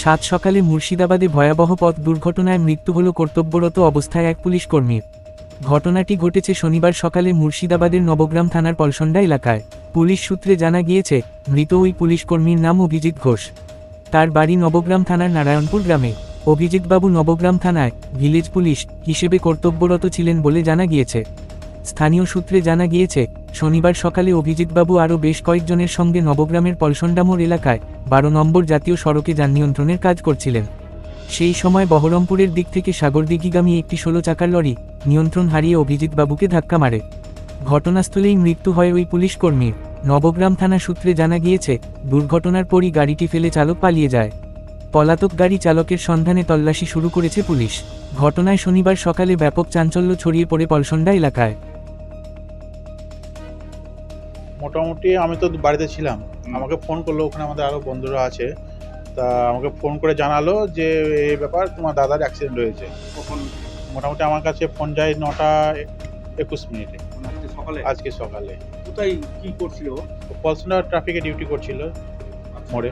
সাত সকালে মুর্শিদাবাদে ভয়াবহ পথ দুর্ঘটনায় মৃত্যু হল কর্তব্যরত অবস্থায় এক পুলিশ কর্মীর ঘটনাটি ঘটেছে শনিবার সকালে মুর্শিদাবাদের নবগ্রাম থানার পলসন্ডা এলাকায়। পুলিশ সূত্রে জানা গিয়েছে, মৃত ওই পুলিশ কর্মীর নাম অভিজিৎ ঘোষ। তার বাড়ি নবগ্রাম থানার নারায়ণপুর গ্রামে। অভিজিৎবাবু নবগ্রাম থানায় ভিলেজ পুলিশ হিসেবে কর্তব্যরত ছিলেন বলে জানা গিয়েছে। স্থানীয় সূত্রে জানা গিয়েছে, শনিবার সকালে অভিজিৎবাবু আরও বেশ কয়েকজনের সঙ্গে নবগ্রামের পলসন্ডামোড় এলাকায় বারো নম্বর জাতীয় সড়কে যান নিয়ন্ত্রণের কাজ করছিলেন। সেই সময় বহরমপুরের দিক থেকে সাগরদিঘিগামী একটি ষোলো চাকার লরি নিয়ন্ত্রণ হারিয়ে অভিজিৎবাবুকে ধাক্কা মারে। ঘটনাস্থলেই মৃত্যু হয় ওই পুলিশ কর্মীর। নবগ্রাম থানা সূত্রে জানা গিয়েছে, দুর্ঘটনার পরই গাড়িটি ফেলে চালক পালিয়ে যায়। পলাতক গাড়ি চালকের সন্ধানে তল্লাশি শুরু করেছে পুলিশ। ঘটনায় শনিবার সকালে ব্যাপক চাঞ্চল্য ছড়িয়ে পড়ে পলসন্ডা এলাকায়। মোটামুটি আমি তো বাড়িতে ছিলাম। আমাকে ফোন করল ওখানে আমাদের আরও বন্ধুরা আছে। তা আমাকে ফোন করে জানালো যে এই ব্যাপার তোমার দাদার অ্যাক্সিডেন্ট হয়েছে। কখন? মোটামুটি আমার কাছে ফোন যায় নটা একুশ মিনিটে। মানে আজকে সকালে? আজকে সকালে। কোথায় কি করছিল পলসনা ট্রাফিকে ডিউটি করছিল মোড়ে।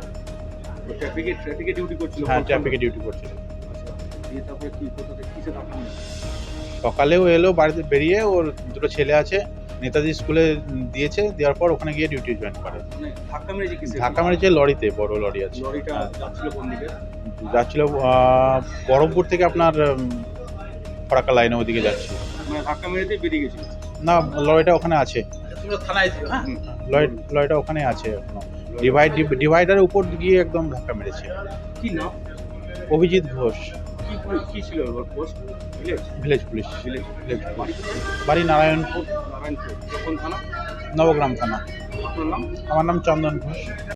ট্রাফিকে ট্রাফিকে ডিউটি করছিল হ্যাঁ ট্রাফিকে ডিউটি করছিল। আচ্ছা? সকালেও এলো বাড়িতে বেরিয়ে ওর দুটো ছেলে আছে। নেতাজি স্কুলে দিয়েছে দেওয়ার পর ওখানে গিয়ে ডিউটি জয়েন করে। মানে ধাক্কা মেরেছে লরিতে বড় লরি আছে। যাচ্ছিল বহরমপুর থেকে আপনার ফরাক্কা লাইনে ওদিকে যাচ্ছিল। মানে না লরিটা ওখানে আছে। হ্যাঁ? লরি লরিটা ওখানে আছে এখনও। ডিভাইড ডিভাইডারের উপর গিয়ে একদম ধাক্কা মেরেছে। কি নাম? অভিজিৎ ঘোষ। কি পুলিশ কি ছিল ওর post village village police village village বাড়ি পুলিশ বাড়ি নারায়ণপুর। নারায়ণপুর। কোন থানা? নবগ্রাম থানা। আপনার নাম? আমার নাম চন্দন ঘোষ।